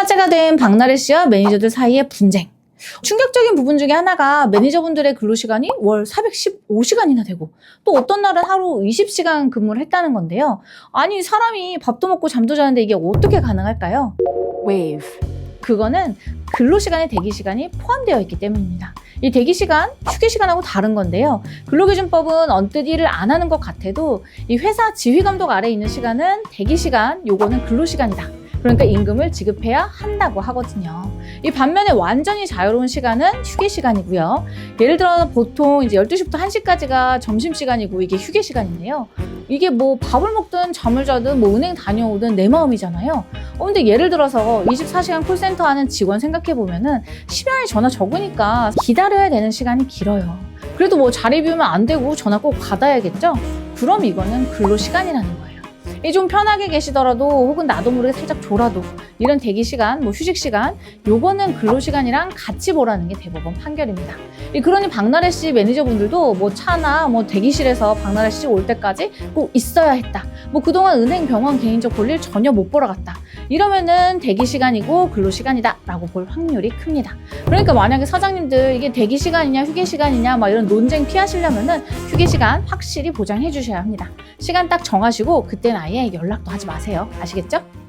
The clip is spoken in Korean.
화제가 된 박나래 씨와 매니저들 사이의 분쟁. 충격적인 부분 중에 하나가 매니저분들의 근로시간이 월 415시간이나 되고 또 어떤 날은 하루 20시간 근무를 했다는 건데요. 아니 사람이 밥도 먹고 잠도 자는데 이게 어떻게 가능할까요? wave, 그거는 근로시간에 대기시간이 포함되어 있기 때문입니다. 이 대기시간, 휴게시간하고 다른 건데요. 근로기준법은 언뜻 일을 안 하는 것 같아도 이 회사 지휘감독 아래에 있는 시간은 대기시간, 요거는 근로시간이다. 그러니까 임금을 지급해야 한다고 하거든요. 이 반면에 완전히 자유로운 시간은 휴게 시간이고요. 예를 들어 보통 이제 12시부터 1시까지가 점심 시간이고 이게 휴게 시간인데요. 이게 뭐 밥을 먹든 잠을 자든 뭐 은행 다녀오든 내 마음이잖아요. 어, 근데 예를 들어서 24시간 콜센터 하는 직원 생각해 보면은 10여일 전화 적으니까 기다려야 되는 시간이 길어요. 그래도 뭐 자리 비우면 안 되고 전화 꼭 받아야겠죠? 그럼 이거는 근로 시간이라는 거예요. 이좀 편하게 계시더라도 혹은 나도 모르게 살짝 졸아도 이런 대기 시간, 뭐 휴식 시간, 요거는 근로 시간이랑 같이 보라는 게 대법원 판결입니다. 이 그러니 박나래 씨 매니저분들도 뭐 차나 뭐 대기실에서 박나래 씨 올 때까지 꼭 있어야 했다. 뭐 그동안 은행, 병원 개인적 볼일 전혀 못 보러 갔다. 이러면은 대기 시간이고 근로 시간이다 라고 볼 확률이 큽니다. 그러니까 만약에 사장님들 이게 대기 시간이냐 휴게 시간이냐 막 이런 논쟁 피하시려면은 휴게 시간 확실히 보장해 주셔야 합니다. 시간 딱 정하시고 그때는 아예 연락도 하지 마세요. 아시겠죠?